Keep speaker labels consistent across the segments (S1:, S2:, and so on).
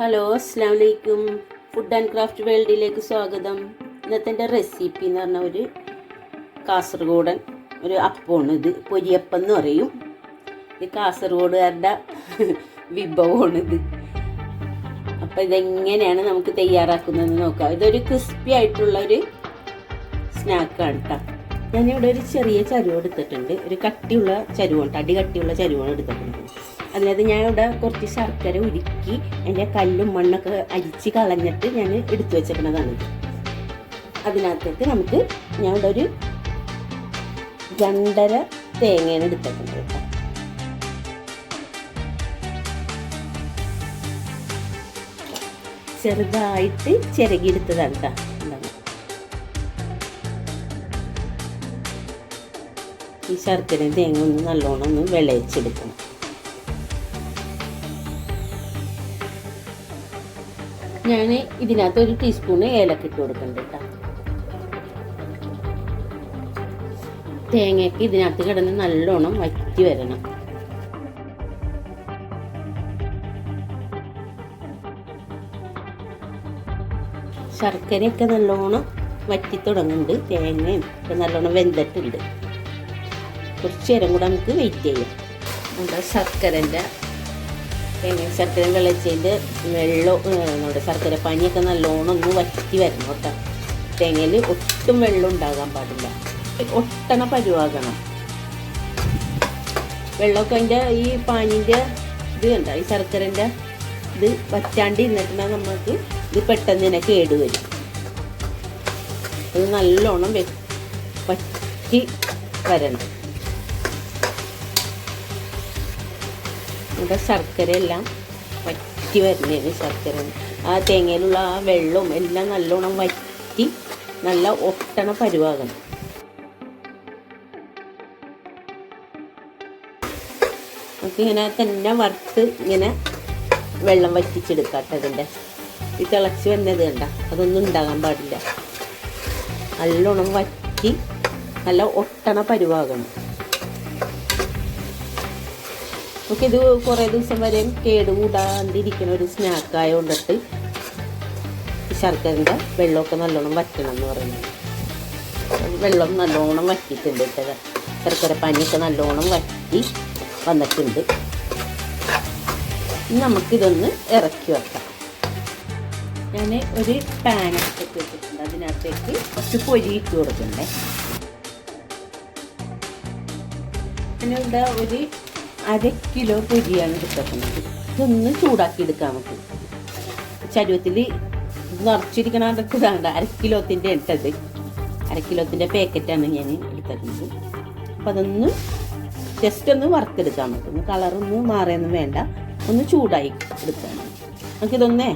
S1: Hello അസ്സാം വലൈക്കും food and craft വേൾഡിലേക്ക് സ്വാഗതം. ഇന്നത്തെ എന്റെ റെസിപ്പി എന്ന് പറഞ്ഞ ഒരു കാസർഗോഡൻ ഒരു അപ്പമാണ് ഇത്. പൊരിയപ്പം എന്ന് പറയും. ഇത് കാസർഗോഡുകാരുടെ വിഭവമാണ് ഇത്. അപ്പം ഇതെങ്ങനെയാണ് നമുക്ക് തയ്യാറാക്കുന്നതെന്ന് നോക്കാം. ഇതൊരു ക്രിസ്പി ആയിട്ടുള്ള ഒരു സ്നാക്കാണ് കേട്ടോ ഞാനിവിടെ ഒരു ചെറിയ ചരുവ് എടുത്തിട്ടുണ്ട്. ഒരു കട്ടിയുള്ള ചരുവാണ് അടി കട്ടിയുള്ള ചരുവാണ് എടുത്തിട്ടുണ്ട് അതായത് ഞാൻ ഇവിടെ കുറച്ച് ശർക്കര ഉരുക്കി എന്റെ കല്ലും മണ്ണൊക്കെ അരിച്ച് കളഞ്ഞിട്ട് ഞാൻ എടുത്തു വെച്ചിരിക്കുന്നതാണ് അതിനകത്തേക്ക് നമുക്ക് ഞാൻ ഇവിടെ ഒരു രണ്ടര തേങ്ങയാണ് എടുത്തിട്ടുണ്ട് ചെറുതായിട്ട് ചിരകിയെടുത്തതാണ് കേട്ടോ. ഈ ശർക്കരയും തേങ്ങ ഒന്ന് നല്ലോണം ഒന്ന് വിളയിച്ചെടുക്കണം. ഞാൻ ഇതിനകത്ത് ഒരു ടീസ്പൂണ് ഏലക്ക ഇട്ട് കൊടുക്കുന്നുണ്ട് കേട്ടോ തേങ്ങയ്ക്ക് ഇതിനകത്ത് കിടന്ന് നല്ലോണം വറ്റി വരണം. ശർക്കരയൊക്കെ നല്ലോണം വറ്റി തുടങ്ങുന്നുണ്ട് തേങ്ങയും ഒക്കെ നല്ലോണം വെന്തിട്ടുണ്ട്. കുറച്ച് നേരം കൂടെ നമുക്ക് വെയിറ്റ് ചെയ്യാം. നമ്മുടെ ശർക്കരന്റെ തേങ്ങ ശർക്കര വെള്ളച്ചതിന്റെ വെള്ളം നമ്മുടെ ശർക്കര പനിയൊക്കെ നല്ലോണം ഒന്ന് വറ്റി വരണം കേട്ടോ. തേങ്ങയിൽ ഒട്ടും വെള്ളം ഉണ്ടാകാൻ പാടില്ല. ഒട്ടണ പരുവാകണം. വെള്ളമൊക്കെ അതിന്റെ ഈ പാനിന്റെ ഇത് കണ്ട? ഈ ശർക്കരന്റെ ഇത് വറ്റാണ്ട് ഇരുന്നിട്ടുണ്ടെങ്കിൽ നമുക്ക് ഇത് പെട്ടെന്ന് തന്നെ കേടുവരും അത് നല്ലോണം വറ്റി വരണം. നമ്മുടെ ശർക്കര എല്ലാം വറ്റി വരുന്നതിന് ശർക്കര ആ തേങ്ങയിലുള്ള ആ വെള്ളവും എല്ലാം നല്ലോണം വറ്റി നല്ല ഒട്ടണ പരുവാകണം. നമുക്ക് ഇങ്ങനെ തന്നെ വറുത്ത് ഇങ്ങനെ വെള്ളം വറ്റിച്ചെടുക്കാട്ടോ ഇതിന്റെ. ഈ തിളച്ച് വന്നത് കണ്ട അതൊന്നും ഉണ്ടാകാൻ പാടില്ല. നല്ലോണം വറ്റി നല്ല ഒട്ടണ പരുവാകണം. നമുക്കിത് കുറേ ദിവസം വരെയും കേടുകൂടാണ്ടിരിക്കുന്ന ഒരു സ്നാക്ക് ആയതുകൊണ്ടിട്ട് ശർക്കരന്റെ വെള്ളമൊക്കെ നല്ലോണം വറ്റണം എന്ന് പറയുന്നത്. വെള്ളം നല്ലോണം വറ്റിയിട്ടുണ്ട് കേട്ടോ. ശർക്കര പനിയൊക്കെ നല്ലോണം വറ്റി വന്നിട്ടുണ്ട്. നമുക്കിതൊന്ന് ഇറക്കി വെക്കാം. ഞാൻ ഒരു പാനൊക്കെ വെച്ചിട്ടുണ്ട്. അതിനകത്തേക്ക് കുറച്ച് പൊരി ഇട്ട് കൊടുക്കണ്ടേ. ഞാനിവിടെ ഒരു അര കിലോ പൊരിയാണ് എടുത്തേക്കുന്നത് ഇതൊന്ന് ചൂടാക്കി എടുക്കാം നമുക്ക്. ചരുവത്തിൽ നിറച്ചിരിക്കണ ഇതാണ്ട് അര കിലോത്തിന്റെ ഇട്ടത് അര കിലോത്തിന്റെ പാക്കറ്റാണ് ഞാൻ എടുത്തേക്കുന്നത് അപ്പം അതൊന്ന് ജസ്റ്റ് ഒന്ന് വറുത്തെടുക്കാൻ നമുക്ക്. ഒന്ന് കളറൊന്നും മാറിയൊന്നും വേണ്ട. ഒന്ന് ചൂടായി എടുക്കാൻ നമുക്കിതൊന്നേ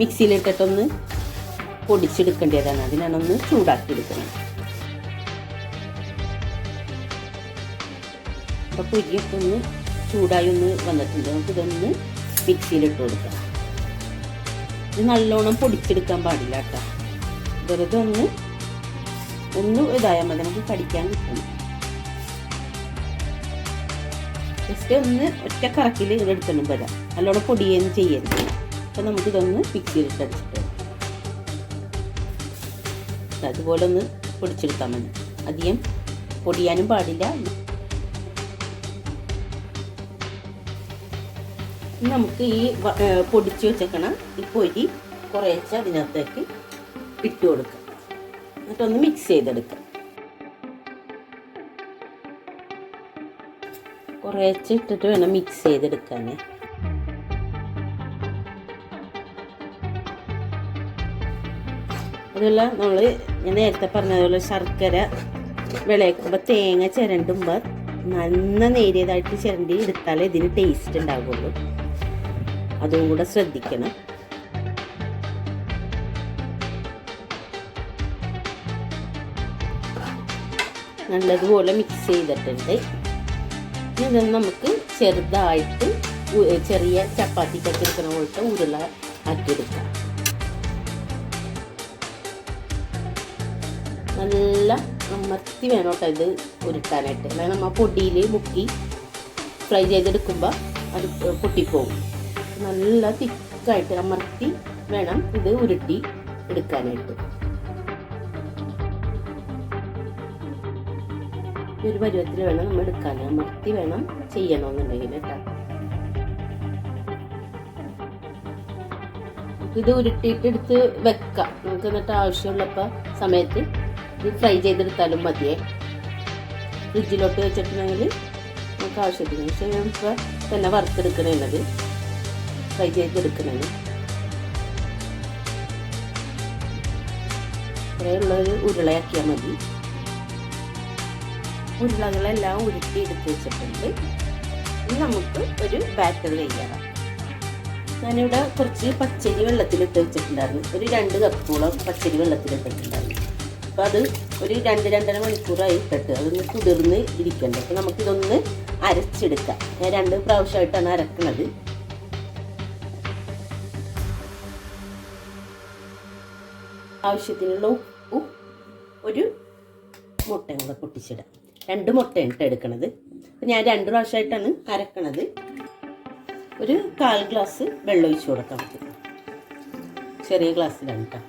S1: മിക്സിയിലിട്ടിട്ടൊന്ന് പൊടിച്ചെടുക്കേണ്ടതാണ്. അതിനാണ് ഒന്ന് ചൂടാക്കി എടുക്കുന്നത് അപ്പോൾ പൊരിയൊക്കെ ഒന്ന് ചൂടായി ഒന്ന് വന്നിട്ടുണ്ട്. നമുക്ക് ഇതൊന്ന് മിക്സിയിലിട്ട് കൊടുക്കാം. ഇത് നല്ലോണം പൊടിച്ചെടുക്കാൻ പാടില്ല കേട്ടോ. വെറുതെ ഒന്ന് ഒന്ന് ഇതായാൽ മതി. നമുക്ക് കടിക്കാൻ കിട്ടണം. ജസ്റ്റ് ഒന്ന് ഒറ്റ കറക്കിൽ ഇതെടുക്കണം വരാം നല്ലോണം പൊടിയൊന്നും ചെയ്യരുത്. അപ്പം നമുക്കിതൊന്ന് മിക്സിയിലിട്ട് അടിച്ചിട്ട് അതുപോലെ ഒന്ന് പൊടിച്ചെടുക്കാൻ മതി. അധികം പൊടിയാനും പാടില്ല. നമുക്ക് ഈ പൊടിച്ച് വെച്ചേക്കണ. ഈ പൊരി കുറേശ്ശെ അതിനകത്തേക്ക് ഇട്ട് കൊടുക്കാം. എന്നിട്ടൊന്ന് മിക്സ് ചെയ്തെടുക്കാം. കുറേശ്ശെ ഇട്ടിട്ട് വേണം മിക്സ് ചെയ്തെടുക്കാൻ അതുപോലെ നമ്മൾ ഞാൻ നേരത്തെ പറഞ്ഞതുപോലെ ശർക്കര വിളയിക്കുമ്പോൾ തേങ്ങ ചിരണ്ടുമ്പോൾ നന്ന നേരിയതായിട്ട് ചിരണ്ടി എടുത്താലേ ഇതിന് ടേസ്റ്റ് ഉണ്ടാവുള്ളൂ. അതും കൂടെ ശ്രദ്ധിക്കണം. നല്ലതുപോലെ മിക്സ് ചെയ്തിട്ടുണ്ട്. ഇത് നമുക്ക് ചെറുതായിട്ട് ചെറിയ ചപ്പാത്തിക്കൊക്കെ എടുക്കുന്ന പോലത്തെ ഉരുള ആക്കിയെടുക്കാം നല്ല അമർത്തി വേണം കേട്ടോ ഇത് ഉരുട്ടാനായിട്ട്. അതായത് നമ്മൾ പൊടിയിൽ മുക്കി ഫ്രൈ ചെയ്തെടുക്കുമ്പോൾ അത് പൊട്ടിപ്പോകും നല്ല തിക്കായിട്ട് അമർത്തി വേണം ഇത് ഉരുട്ടി എടുക്കാനായിട്ട്. ഒരു പരുവത്തിൽ വേണം നമ്മൾ എടുക്കാൻ അമർത്തി വേണം ചെയ്യണമെന്നുണ്ടെങ്കിൽ കേട്ടോ. ഇത് ഉരുട്ടിയിട്ട് എടുത്ത് വെക്കാം. നമുക്ക് എന്നിട്ട് ആവശ്യമുള്ളപ്പോൾ സമയത്ത് ഇത് ഫ്രൈ ചെയ്തെടുത്താലും മതിയേ. ഫ്രിഡ്ജിലോട്ട് വെച്ചിട്ടുണ്ടെങ്കിൽ നമുക്ക് ആവശ്യത്തിന്. പക്ഷേ നമുക്ക് തന്നെ വറുത്തെടുക്കണത് ഫ്രൈ ചെയ്തെടുക്കുന്നത് ഇത്രയുള്ളൊരു ഉരുളയാക്കിയാൽ മതി. ഉരുളകളെല്ലാം ഉരുട്ടി എടുത്ത് വെച്ചിട്ടുണ്ട്. ഇനി നമുക്ക് ഒരു ബാറ്റർ തയ്യാറാം ഞാനിവിടെ കുറച്ച് പച്ചരി വെള്ളത്തിലിട്ട് വെച്ചിട്ടുണ്ടായിരുന്നു. ഒരു രണ്ട് കപ്പോളം പച്ചരി വെള്ളത്തിലിട്ടിട്ടുണ്ടായിരുന്നു അപ്പോൾ അത് ഒരു രണ്ട് രണ്ടര മണിക്കൂറായി ഇട്ടിട്ട് അതൊന്ന് കുതിർന്ന് ഇരിക്കണ്ട. അപ്പോൾ നമുക്കിതൊന്ന് അരച്ചെടുക്കാം. ഞാൻ രണ്ട് പ്രാവശ്യമായിട്ടാണ് അരക്കണത്. ആവശ്യത്തിനുള്ള ഉപ്പും ഒരു മുട്ടയും കൂടെ പൊട്ടിച്ചിടാം രണ്ട് മുട്ടയാണ് എടുക്കണത്. ഞാൻ രണ്ട് പ്രാവശ്യമായിട്ടാണ് അരക്കണത്. ഒരു കാൽ ഗ്ലാസ് വെള്ളം ഒഴിച്ച് കൊടുക്കാം. ചെറിയ ഗ്ലാസ്സിലാണ് കേട്ടോ.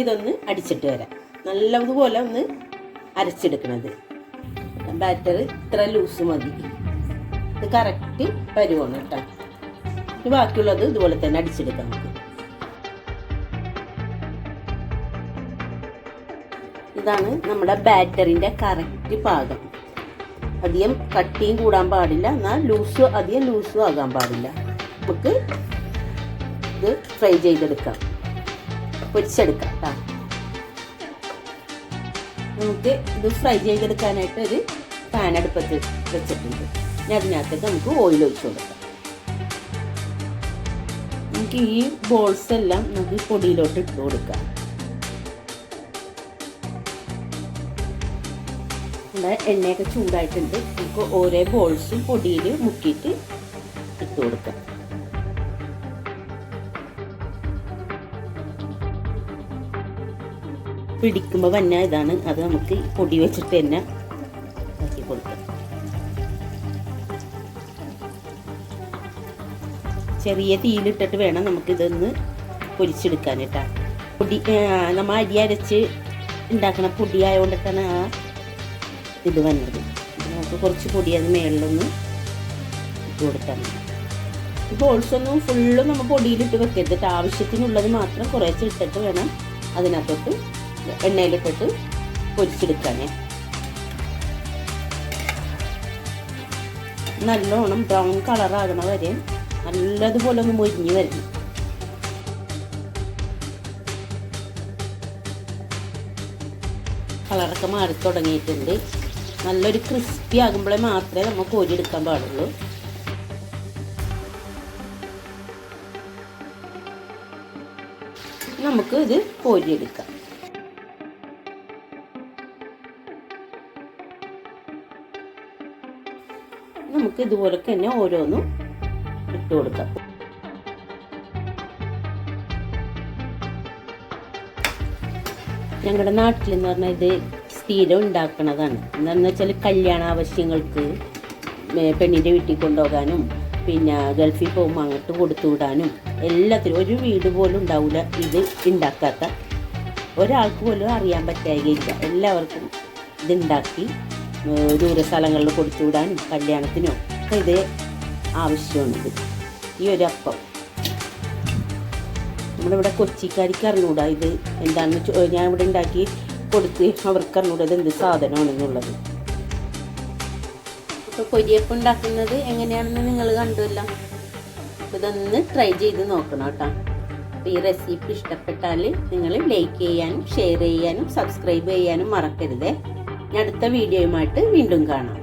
S1: ഇതൊന്ന് അടിച്ചിട്ട് വരാം. നല്ലതുപോലെ ഒന്ന് അരച്ചെടുക്കണത്. ബാറ്റർ ഇത്ര ലൂസ് മതി. ഇത് കറക്റ്റ് പരുവാണ് കേട്ടോ. ബാക്കിയുള്ളത് ഇതുപോലെ തന്നെ അടിച്ചെടുക്കാം നമുക്ക്. ഇതാണ് നമ്മുടെ ബാറ്ററിന്റെ കറക്റ്റ് പാകം. അധികം കട്ടിയും കൂടാൻ പാടില്ല. എന്നാൽ ലൂസും അധികം ലൂസും ആകാൻ പാടില്ല. നമുക്ക് ഇത് ഫ്രൈ ചെയ്തെടുക്കാം. പൊരിച്ചെടുക്കാം കേട്ടോ നമുക്ക് ഇത് ഫ്രൈ ചെയ്തെടുക്കാനായിട്ട് ഒരു പാൻ അടുപ്പത്ത് വെച്ചിട്ടുണ്ട്. ഇനി അതിനകത്തേക്ക് നമുക്ക് ഓയിൽ ഒഴിച്ചു കൊടുക്കാം. നമുക്ക് ഈ ബോൾസ് എല്ലാം നമുക്ക് പൊടിയിലോട്ട് ഇട്ട് കൊടുക്കാം. നമ്മുടെ എണ്ണയൊക്കെ ചൂടായിട്ടുണ്ട്. നമുക്ക് ഓരോ ബോൾസും പൊടിയിൽ മുക്കിയിട്ട് ഇട്ട് കൊടുക്കാം. പിടിക്കുമ്പോൾ വന്ന ഇതാണ്. അത് നമുക്ക് പൊടി വെച്ചിട്ട് തന്നെ ആക്കി കൊടുക്കാം. ചെറിയ തീയിലിട്ടിട്ട് വേണം നമുക്കിതൊന്ന് പൊരിച്ചെടുക്കാനിട്ടാ പൊടി നമ്മൾ അരി അരച്ച് ഉണ്ടാക്കണ പൊടി ആയതുകൊണ്ടിട്ടാണ് ആ ഇത് വന്നത്. നമുക്ക് കുറച്ച് പൊടി അത് മേളിലൊന്ന് ഇട്ട് കൊടുത്താൽ മതി. ഈ ബോൾസൊന്നും ഫുള്ളും നമ്മൾ പൊടിയിലിട്ട് വെക്കരുത് ആവശ്യത്തിനുള്ളത് മാത്രം കുറേശ്ശെ ഇട്ടിട്ട് വേണം അതിനകത്തോട്ട് എണ്ണയിലിട്ടിട്ട് പൊരിച്ചെടുക്കാനേ. നല്ലോണം ബ്രൗൺ കളറാകണ വരെ നല്ലതുപോലെ ഒന്ന് മൊരിഞ്ഞ് വരണം. കളറൊക്കെ മാറി തുടങ്ങിയിട്ടുണ്ട്. നല്ലൊരു ക്രിസ്പി ആകുമ്പോഴേ മാത്രമേ നമ്മൾ കോരിയെടുക്കാൻ പാടുള്ളൂ. നമുക്ക് ഇത് കോരിയെടുക്കാം. നമുക്ക് ഇതുപോലെ തന്നെ ഓരോന്നും ഇട്ട് കൊടുക്കാം. ഞങ്ങളുടെ നാട്ടിൽ എന്ന് പറഞ്ഞാൽ ഇത് സ്ഥിരം ഉണ്ടാക്കണതാണ്. എന്താണെന്ന് വെച്ചാൽ കല്യാണ ആവശ്യങ്ങൾക്ക് പെണ്ണിന്റെ വീട്ടിൽ കൊണ്ടുപോകാനും പിന്നെ ഗൾഫിൽ പോകുമ്പോൾ അങ്ങോട്ട് കൊടുത്തു വിടാനും എല്ലാത്തിനും ഒരു വീട് പോലും ഉണ്ടാവില്ല ഇത് ഉണ്ടാക്കാത്ത ഒരാൾക്ക് പോലും അറിയാൻ പറ്റായികയില്ല. എല്ലാവർക്കും ഇതുണ്ടാക്കി ദൂര സ്ഥലങ്ങളിൽ കൊടുത്തു വിടാനും കല്യാണത്തിനും ഒക്കെ ഇത് ആവശ്യമാണിത്. ഈ ഒരു അപ്പം. നമ്മളിവിടെ കൊച്ചിക്കാരിക്ക് അറിഞ്ഞൂടാ ഇത് എന്താണെന്ന് ഞാൻ ഇവിടെ ഉണ്ടാക്കി കൊടുത്ത് അവർക്ക് അറിഞ്ഞൂടാ ഇത് എന്ത് സാധനമാണെന്നുള്ളത്. ഇപ്പോൾ പൊരിയപ്പം ഉണ്ടാക്കുന്നത് എങ്ങനെയാണെന്ന് നിങ്ങൾ കണ്ടുവല്ലോ. അപ്പോൾ ഇതൊന്ന് ട്രൈ ചെയ്ത് നോക്കണം കേട്ടോ. അപ്പോൾ ഈ റെസിപ്പി ഇഷ്ടപ്പെട്ടാൽ നിങ്ങൾ ലൈക്ക് ചെയ്യാനും ഷെയർ ചെയ്യാനും സബ്സ്ക്രൈബ് ചെയ്യാനും മറക്കരുതേ. അടുത്ത വീഡിയോയുമായിട്ട് വീണ്ടും കാണാം.